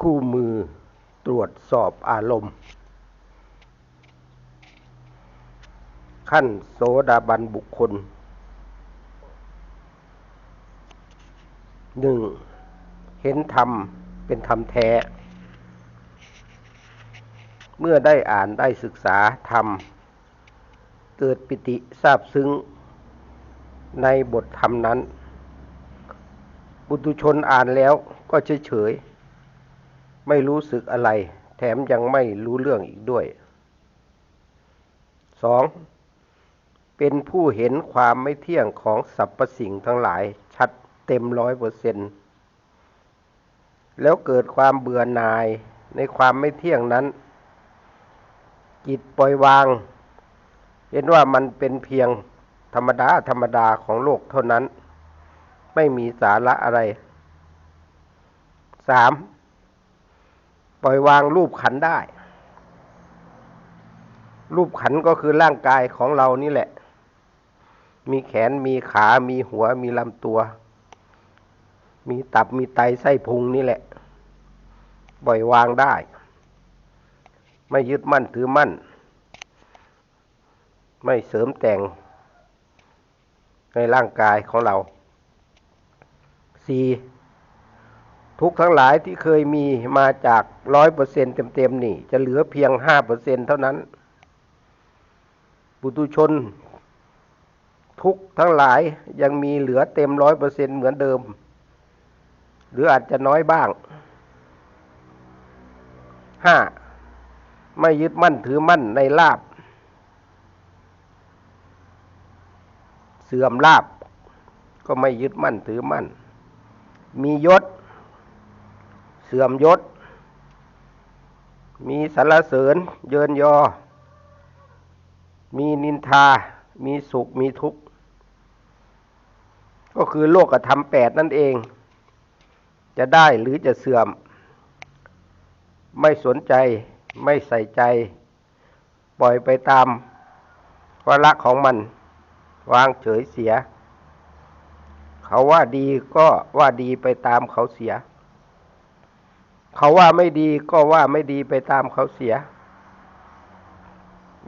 คู่มือตรวจสอบอารมณ์ ขั้นโสดาบันบุคคลหนึ่งเห็นธรรมเป็นธรรมแท้ เมื่อได้อ่านได้ศึกษาธรรม เกิดปิติทราบซึ้ง ในบทธรรมนั้นบุตุชนอ่านแล้วก็เฉยเฉย ไม่รู้สึกอะไร แถมยังไม่รู้เรื่องอีกด้วยสองเป็นผู้เห็นความไม่เที่ยงของสรรพสิ่งทั้งหลาย ชัดเต็มร้อยเปอร์เซ็นต์แล้วเกิดความเบื่อหน่ายในความไม่เที่ยงนั้น จิตปล่อยวาง เห็นว่ามันเป็นเพียงธรรมดาธรรมดาของโลกเท่านั้น ไม่มีสาระอะไรสาม ปล่อยวางรูปขันได้ รูปขันก็คือร่างกายของเรานี่แหละ มีแขนมีขา มีหัว มีลำตัว มีตับมีไตไส้พุงนี่แหละ ปล่อยวางได้ ไม่ยึดมั่นถือมั่น ไม่เสริมแต่ง ในร่างกายของเราสี่ ทุกทั้งหลายที่เคยมีมาจากร้อยเปอร์เซ็นเต็มๆนี่ จะเหลือเพียงห้าเปอร์เซ็นเท่านั้นปุตุชน ทุกทั้งหลายยังมีเหลือเต็มร้อยเปอร์เซ็นเหมือนเดิม หรืออาจจะน้อยบ้างห้าไม่ยึดมั่นถือมั่นในลาบ เสื่อมลาบ ก็ไม่ยึดมั่นถือมั่น มียศ เสื่อมยศ มีสรรเสริญเยินยอ มีนินทา มีสุข มีทุกข์ ก็คือโลกธรรมแปดนั่นเอง จะได้หรือจะเสื่อม ไม่สนใจ ไม่ใส่ใจ ปล่อยไปตามวาระของมัน วางเฉยเสีย เขาว่าดีก็ว่าดีไปตามเขาเสีย เขาว่าไม่ดีก็ว่าไม่ดีไปตามเขาเสีย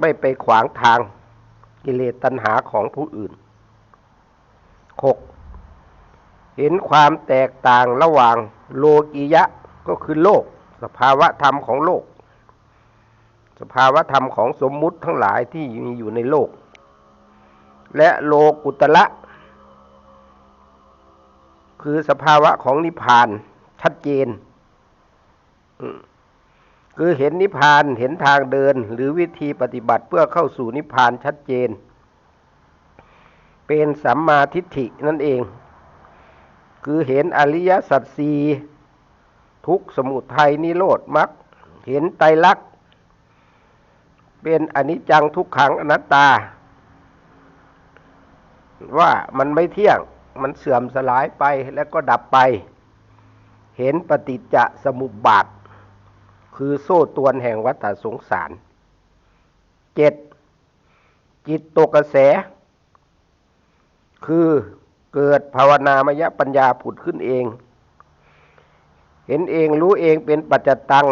ไม่ไปขวางทางกิเลสตัณหาของผู้อื่นหกเห็นความแตกต่างระหว่างโลกิยะก็คือโลก สภาวะธรรมของโลก สภาวะธรรมของสมมุติทั้งหลายที่มีอยู่ในโลก และโลกุตละ คือสภาวะของนิพพานชัดเจน คือเห็นนิพพานเห็นทางเดิน หรือวิธีปฏิบัติเพื่อเข้าสู่นิพพานชัดเจน เป็นสัมมาทิฏฐินั่นเอง คือเห็นอริยสัจสีทุกสมุทัยนิโรธมรรคเห็นไตรลักษณ์เป็นอนิจจังทุกขังอนัตตา ว่ามันไม่เที่ยงมันเสื่อมสลายไปแล้วก็ดับไป เห็นปฏิจจสมุปบาท คือโซ่ตวนแห่งวัฏสงสารเจ็ดจิตตกกระแส คือเกิดภาวนามยปัญญาผุดขึ้นเอง เห็นเองรู้เองเป็นปัจจตัง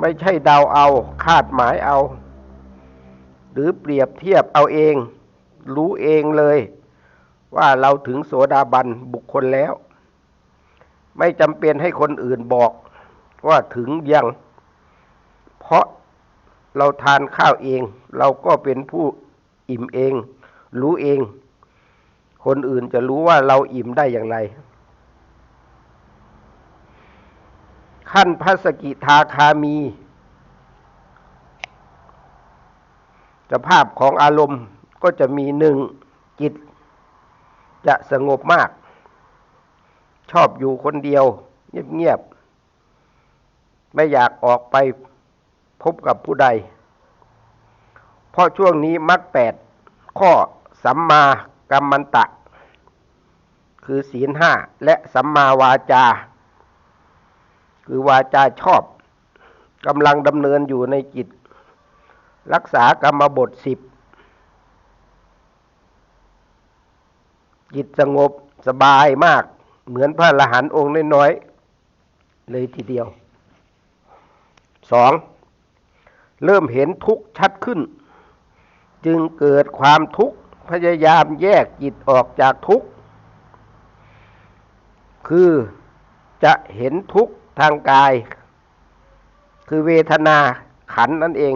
ไม่ใช่เดาเอาคาดหมายเอา หรือเปรียบเทียบเอาเอง รู้เองเลย ว่าเราถึงโสดาบันบุคคลแล้ว ไม่จำเป็นให้คนอื่นบอก ว่าถึงยัง เพราะเราทานข้าวเอง เราก็เป็นผู้อิ่มเอง รู้เอง คนอื่นจะรู้ว่าเราอิ่มได้อย่างไร ขั้นพระสกิทาคามีสภาพของอารมณ์ก็จะมีหนึ่งจิต จะสงบมาก ชอบอยู่คนเดียว เงียบๆ ไม่อยากออกไปพบกับผู้ใด เพราะช่วงนี้มักแปดข้อสัมมากัมมันตะ คือศีลห้าและสัมมาวาจา คือวาจาชอบกำลังดำเนินอยู่ในจิต รักษากรรมบทสิบจิตสงบสบายมากเหมือนพระละหันองค์น้อยๆเลยทีเดียว สองเริ่มเห็นทุกข์ชัดขึ้น จึงเกิดความทุกข์พยายามแยกจิตออกจากทุกข์ คือจะเห็นทุกข์ทางกาย คือเวทนาขันนั่นเอง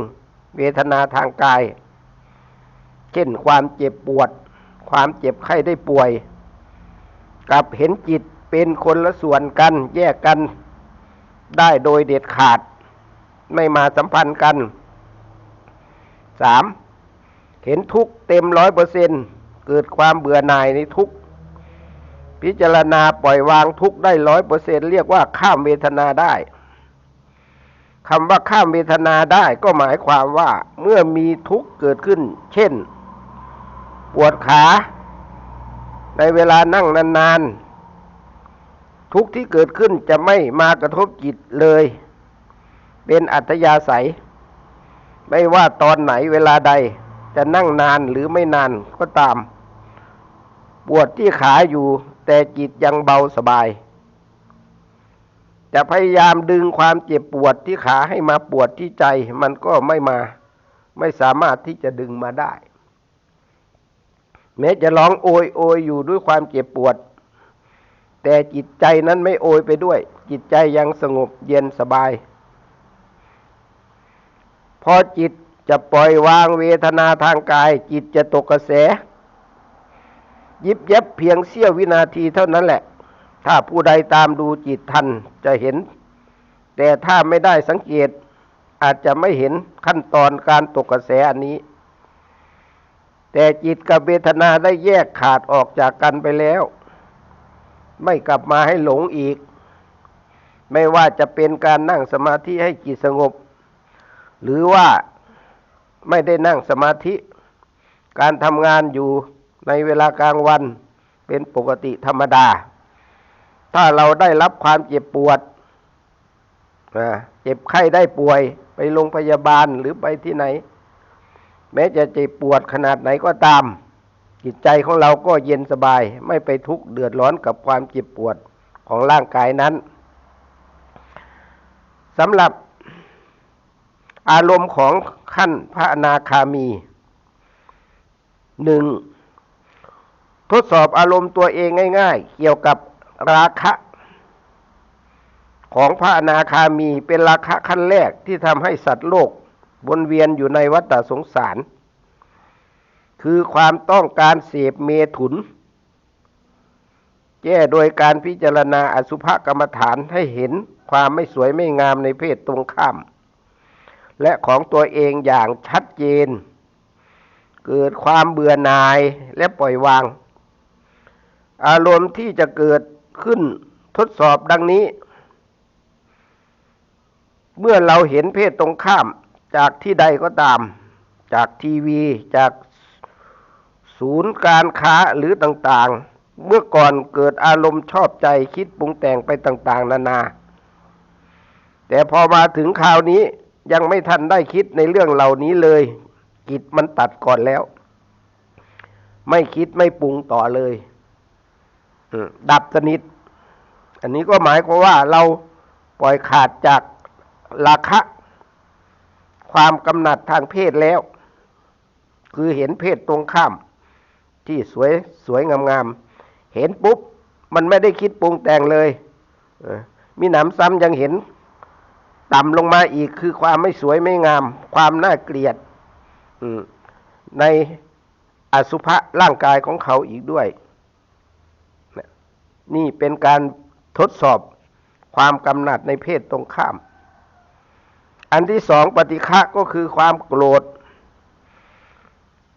เวทนาทางกาย เช่นความเจ็บปวด ความเจ็บไข้ได้ป่วย กับเห็นจิตเป็นคนละส่วนกันแยกกันได้โดยเด็ดขาด ไม่มาสัมพันธ์กันสามเห็นทุกเต็มร้อยเปอร์เซ็นเกิดความเบื่อหน่ายในทุกพิจารณาปล่อยวางทุกได้ร้อยเปอร์เซ็นเรียกว่าข้ามเวทนาได้คำว่าข้ามเวทนาได้ก็หมายความว่าเมื่อมีทุกข์เกิดขึ้น เช่น ปวดขา ในเวลานั่งนานๆทุกข์ที่เกิดขึ้นจะไม่มากระทบจิตเลย เป็นอัธยาศัย ไม่ว่าตอนไหนเวลาใด จะนั่งนานหรือไม่นานก็ตาม ปวดที่ขาอยู่ แต่จิตยังเบาสบาย จะพยายามดึงความเจ็บปวดที่ขาให้มาปวดที่ใจ มันก็ไม่มา ไม่สามารถที่จะดึงมาได้ แม้จะร้องโอยโอยอยู่ด้วยความเจ็บปวด แต่จิตใจนั้นไม่โอยไปด้วย จิตใจยังสงบเย็นสบาย พอจิตจะปล่อยวางเวทนาทางกาย จิตจะตกกระแส ยิบเยับเพียงเสี้ยววินาทีเท่านั้นแหละ ถ้าผู้ใดตามดูจิตทันจะเห็น แต่ถ้าไม่ได้สังเกตอาจจะไม่เห็นขั้นตอนการตกกระแสอันนี้ แต่จิตกับเวทนาได้แยกขาดออกจากกันไปแล้ว ไม่กลับมาให้หลงอีก ไม่ว่าจะเป็นการนั่งสมาธิให้จิตสงบ หรือว่าไม่ได้นั่งสมาธิ การทำงานอยู่ในเวลากลางวันเป็นปกติธรรมดา ถ้าเราได้รับความเจ็บปวดเจ็บไข้ได้ป่วยไปโรงพยาบาลหรือไปที่ไหน แม้จะเจ็บปวดขนาดไหนก็ตาม จิตใจของเราก็เย็นสบาย ไม่ไปทุกข์เดือดร้อนกับความเจ็บปวดของร่างกายนั้นสำหรับ อารมณ์ของขั้นพระอนาคามีหนึ่งทดสอบอารมณ์ตัวเองง่าย ๆ เกี่ยวกับราคะของพระอนาคามีเป็นราคะขั้นแรกที่ทำให้สัตว์โลกวนเวียนอยู่ในวัฏสงสาร คือความต้องการเสพเมถุน แก้โดยการพิจารณาอสุภกรรมฐานให้เห็นความไม่สวยไม่งามในเพศตรงข้าม และของตัวเองอย่างชัดเจน เกิดความเบื่อหน่ายและปล่อยวาง อารมณ์ที่จะเกิดขึ้นทดสอบดังนี้ เมื่อเราเห็นเพศตรงข้ามจากที่ใดก็ตาม จากทีวีจากศูนย์การค้าหรือต่างๆ เมื่อก่อนเกิดอารมณ์ชอบใจคิดปรุงแต่งไปต่าง ๆ นานา แต่พอมาถึงคราวนี้ ยังไม่ทันได้คิดในเรื่องเหล่านี้เลย กิจมันตัดก่อนแล้ว ไม่คิดไม่ปรุงต่อเลยดับสนิท อันนี้ก็หมายความว่าเราปล่อยขาดจากราคะ ความกำหนัดทางเพศแล้ว คือเห็นเพศตรงข้าม ที่สวยสวยงามๆเห็นปุ๊บ มันไม่ได้คิดปรุงแต่งเลยมีหนำซ้ำยังเห็น ต่ำลงมาอีกคือความไม่สวยไม่งาม ความน่าเกลียดในอสุภะร่างกายของเขาอีกด้วย นี่เป็นการทดสอบความกำหนัดในเพศตรงข้าม อันที่สองปฏิฆะก็คือความโกรธ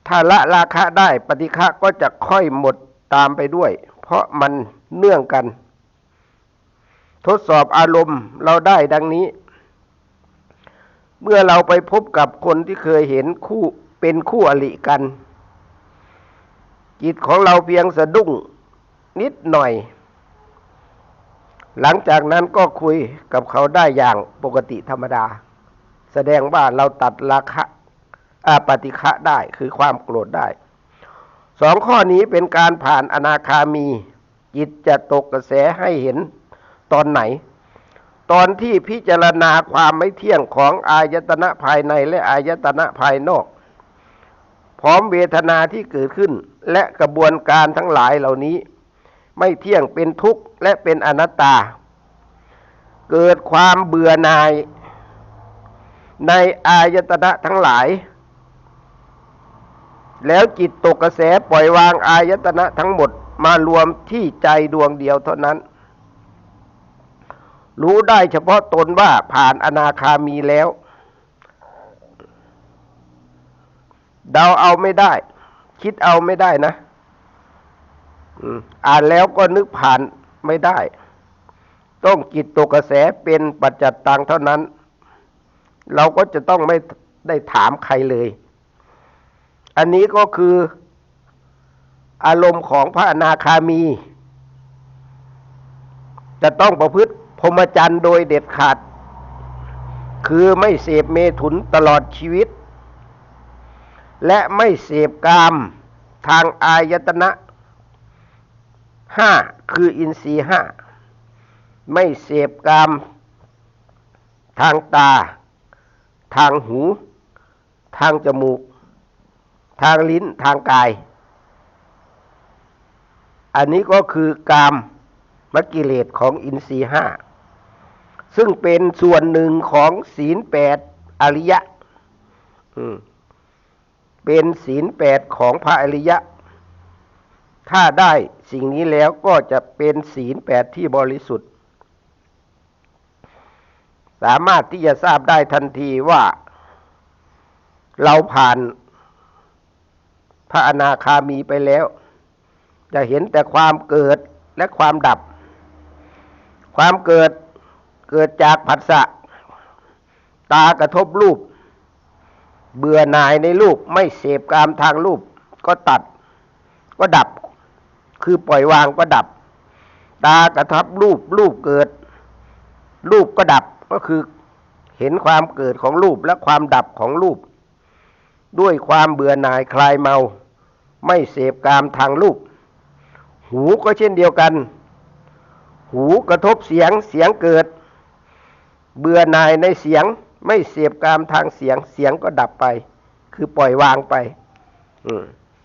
ถ้าละราคะได้ปฏิฆะก็จะค่อยหมดตามไปด้วย เพราะมันเนื่องกัน ทดสอบอารมณ์เราได้ดังนี้ เมื่อเราไปพบกับคนที่เคยเห็นคู่เป็นคู่อริกัน จิตของเราเพียงสะดุ้งนิดหน่อย หลังจากนั้นก็คุยกับเขาได้อย่างปกติธรรมดา แสดงว่าเราตัดราคะอาปฏิฆะได้คือความโกรธได้ สองข้อนี้เป็นการผ่านอนาคามี จิตจะตกกระแสให้เห็นตอนไหน ตอนที่พิจารณาความไม่เที่ยงของอายตนะภายในและอายตนะภายนอก พร้อมเวทนาที่เกิดขึ้น และกระบวนการทั้งหลายเหล่านี้ ไม่เที่ยงเป็นทุกข์และเป็นอนัตตา เกิดความเบื่อหน่าย ในอายตนะทั้งหลาย แล้วจิตตกกระแสปล่อยวางอายตนะทั้งหมดมารวมที่ใจดวงเดียวเท่านั้น รู้ได้เฉพาะตนว่าผ่านอนาคามีแล้ว เดาเอาไม่ได้ คิดเอาไม่ได้นะอ่านแล้วก็นึกผ่านไม่ได้ ต้องจิตตกกระแสเป็นปัจจัตตังเท่านั้น เราก็จะต้องไม่ได้ถามใครเลย อันนี้ก็คืออารมณ์ของพระอนาคามี จะต้องประพฤติ พรหมจรรย์โดยเด็ดขาด คือไม่เสพเมถุนตลอดชีวิต และไม่เสพกามทางอายตนะห้าคืออินทรีห้าไม่เสพกามทางตา ทางหู ทางจมูก ทางลิ้นทางกาย อันนี้ก็คือกามมกิเลสของอินทรีห้า ซึ่งเป็นส่วนหนึ่งของศีลแปดอริยะเป็นศีลแปดของพระอริยะ ถ้าได้สิ่งนี้แล้วก็จะเป็นศีลแปดที่บริสุทธิ์ สามารถที่จะทราบได้ทันทีว่า เราผ่านพระอนาคามีไปแล้ว จะเห็นแต่ความเกิดและความดับ ความเกิด เกิดจากผัสสะ ตากระทบรูป เบื่อหน่ายในรูปไม่เสพกามทางรูป ก็ตัด ก็ดับ คือปล่อยวางก็ดับ ตากระทบรูปรูปเกิด รูปก็ดับก็คือเห็นความเกิดของรูปและความดับของรูป ด้วยความเบื่อหน่ายคลายเมา ไม่เสพกามทางรูป หูก็เช่นเดียวกัน หูกระทบเสียงเสียงเกิด เบื่อหน่ายในเสียงไม่เสียบกามทางเสียงเสียงก็ดับไป คือปล่อยวางไป อื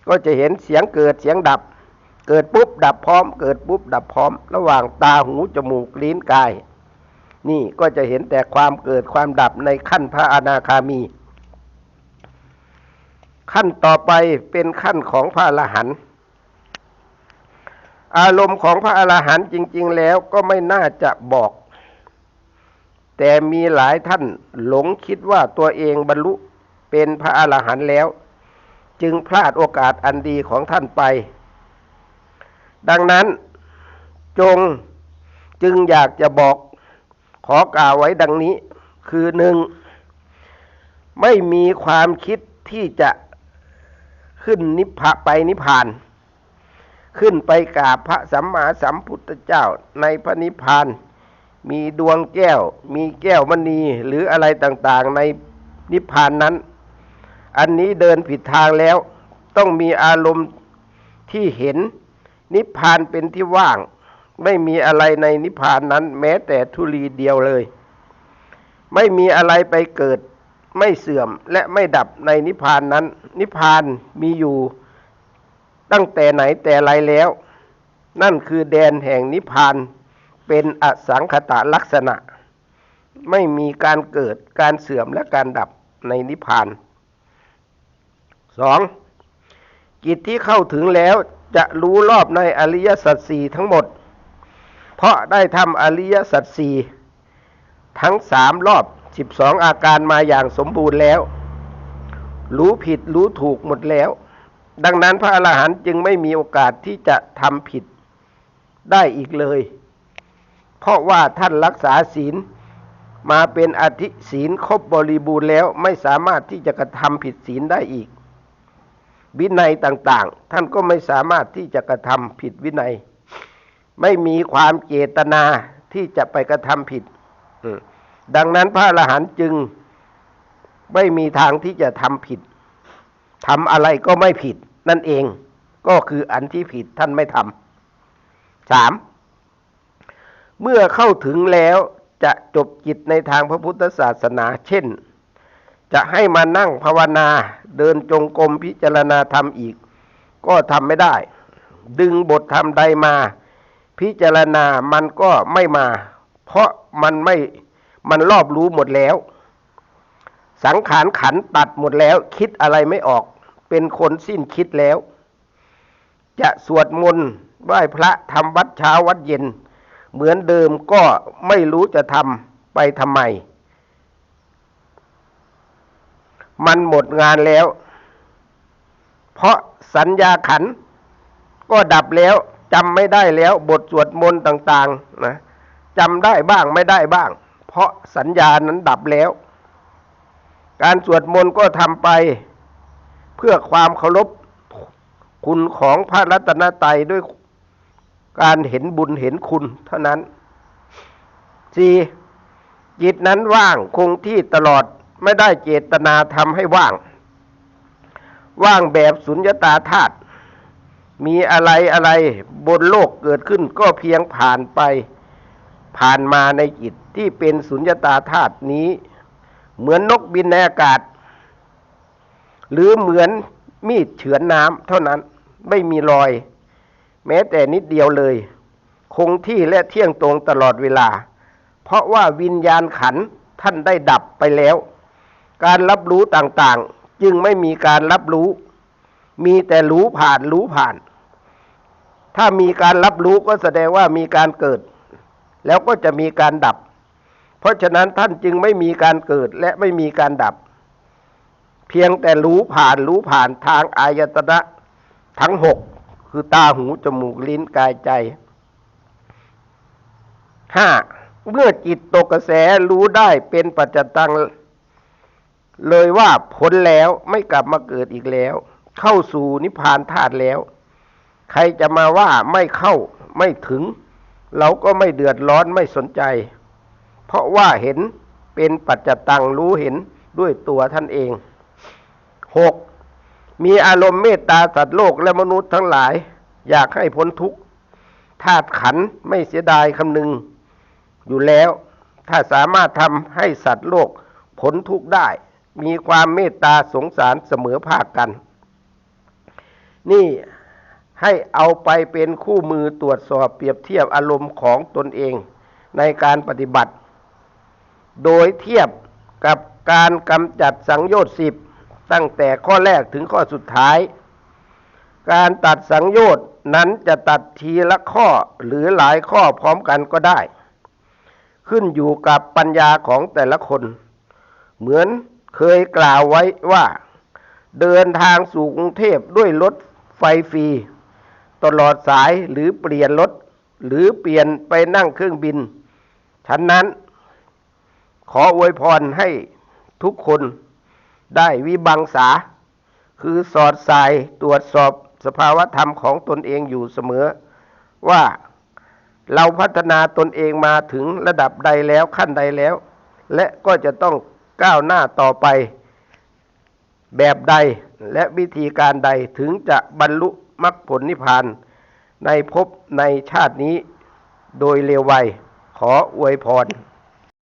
ก็จะเห็นเสียงเกิดเสียงดับ เกิดปุ๊บดับพร้อม เกิดปุ๊บดับพร้อม ระหว่างตาหูจมูกลิ้นกาย นี่ก็จะเห็นแต่ความเกิดความดับในขั้นพระอนาคามี ขั้นต่อไปเป็นขั้นของพระอรหันต์อารมณ์ของพระอรหันต์จริง ๆ แล้วก็ไม่น่าจะบอก แต่มีหลายท่านหลงคิดว่าตัวเองบรรลุเป็นพระอรหันต์แล้ว จึงพลาดโอกาสอันดีของท่านไป ดังนั้นจงจึงอยากจะบอกขอกล่าวไว้ดังนี้ คือหนึ่งไม่มีความคิดที่จะขึ้นนิพพะไปนิพพาน ขึ้นไปกราบพระสัมมาสัมพุทธเจ้าในพระนิพพาน มีดวงแก้ว มีแก้วมณีหรืออะไรต่างๆ ในนิพพานนั้น อันนี้เดินผิดทางแล้ว ต้องมีอารมณ์ที่เห็น นิพพานเป็นที่ว่าง ไม่มีอะไรในนิพพานนั้น แม้แต่ทุลีเดียวเลย ไม่มีอะไรไปเกิด ไม่เสื่อมและไม่ดับในนิพพานนั้น นิพพานมีอยู่ตั้งแต่ไหนแต่ไรแล้ว นั่นคือแดนแห่งนิพพาน เป็นอสังขตะลักษณะ ไม่มีการเกิดการเสื่อมและการดับในนิพพานสองกิจที่เข้าถึงแล้วจะรู้รอบในอริยสัจสี่ทั้งหมด เพราะได้ทำอริยสัจสี่ทั้งสามรอบสิบสองอาการมาอย่างสมบูรณ์แล้ว รู้ผิดรู้ถูกหมดแล้ว ดังนั้นพระอรหันต์จึงไม่มีโอกาสที่จะทำผิดได้อีกเลย เพราะว่าท่านรักษาศีล มาเป็นอธิศีลครบบริบูรณ์แล้วไม่สามารถที่จะกระทำผิดศีลได้อีก วินัยต่างๆ ท่านก็ไม่สามารถที่จะกระทำผิดวินัย ไม่มีความเจตนาที่จะไปกระทำผิด ดังนั้นพระอรหันต์จึงไม่มีทางที่จะทำผิดทำอะไรก็ไม่ผิดนั่นเอง ก็คืออันที่ผิดท่านไม่ทำสาม เมื่อเข้าถึงแล้วจะจบจิตในทางพระพุทธศาสนา เช่น จะให้มานั่งภาวนา เดินจงกรมพิจารณาธรรมอีก ก็ทำไม่ได้ ดึงบทธรรมใดมา พิจารณามันก็ไม่มา เพราะมันไม่มันรอบรู้หมดแล้ว สังขารขันตัดหมดแล้ว คิดอะไรไม่ออก เป็นคนสิ้นคิดแล้ว จะสวดมนต์ไหว้พระทำวัดเช้าวัดเย็น เหมือนเดิมก็ไม่รู้จะทำไปทำไม มันหมดงานแล้ว เพราะสัญญาขัน ก็ดับแล้วจำไม่ได้แล้วบทสวดมนต์ต่าง ๆ นะจำได้บ้างไม่ได้บ้าง เพราะสัญญานั้นดับแล้ว การสวดมนต์ก็ทำไป เพื่อความเคารพคุณของพระรัตนตรัยด้วย การเห็นบุญเห็นคุณเท่านั้นสี่จิตนั้นว่างคงที่ตลอดไม่ได้เจตนาทำให้ว่าง ว่างแบบสุญญตาธาตุมีอะไรอะไรบนโลกเกิดขึ้นก็เพียงผ่านไป ผ่านมาในจิตที่เป็นสุญญตาธาตุนี้ เหมือนนกบินในอากาศ หรือเหมือนมีดเฉือนน้ำเท่านั้นไม่มีรอย แม้แต่นิดเดียวเลย คงที่และเที่ยงตรงตลอดเวลา เพราะว่าวิญญาณขันท่านได้ดับไปแล้ว การรับรู้ต่างๆ จึงไม่มีการรับรู้ มีแต่รู้ผ่านรู้ผ่าน ถ้ามีการรับรู้ก็แสดงว่ามีการเกิด แล้วก็จะมีการดับ เพราะฉะนั้นท่านจึงไม่มีการเกิดและไม่มีการดับ เพียงแต่รู้ผ่านรู้ผ่านทางอายตนะทั้งหก คือตาหูจมูกลิ้นกายใจห้าเมื่อจิตตกกระแสรู้ได้เป็นปัจจตัง เลยว่าพ้นแล้วไม่กลับมาเกิดอีกแล้ว เข้าสู่นิพพานธาตุแล้ว ใครจะมาว่าไม่เข้าไม่ถึง เราก็ไม่เดือดร้อนไม่สนใจ เพราะว่าเห็นเป็นปัจจตังรู้เห็นด้วยตัวท่านเองหก มีอารมณ์เมตตาสัตว์โลกและมนุษย์ทั้งหลาย อยากให้พ้นทุกข์ธาตุขันไม่เสียดายคำนึงอยู่แล้ว ถ้าสามารถทำให้สัตว์โลกพ้นทุกข์ได้ มีความเมตตาสงสารเสมอภาคกัน นี่ให้เอาไปเป็นคู่มือตรวจสอบเปรียบเทียบอารมณ์ของตนเองในการปฏิบัติ โดยเทียบกับการกำจัดสังโยชน์สิบ ตั้งแต่ข้อแรกถึงข้อสุดท้าย การตัดสังโยชน์นั้นจะตัดทีละข้อหรือหลายข้อพร้อมกันก็ได้ ขึ้นอยู่กับปัญญาของแต่ละคน เหมือนเคยกล่าวไว้ว่า เดินทางสู่กรุงเทพด้วยรถไฟฟรี ตลอดสายหรือเปลี่ยนรถ หรือเปลี่ยนไปนั่งเครื่องบิน ฉะนั้นขออวยพรให้ทุกคน ได้วิบังษาคือสอดสายตรวจสอบสภาวธรรมของตนเองอยู่เสมอ ว่าเราพัฒนาตนเองมาถึงระดับใดแล้วขั้นใดแล้ว และก็จะต้องก้าวหน้าต่อไป แบบใดและวิธีการใดถึงจะบรรลุมรรคผลนิพพาน ในภพในชาตินี้โดยเร็วไวขออวยพร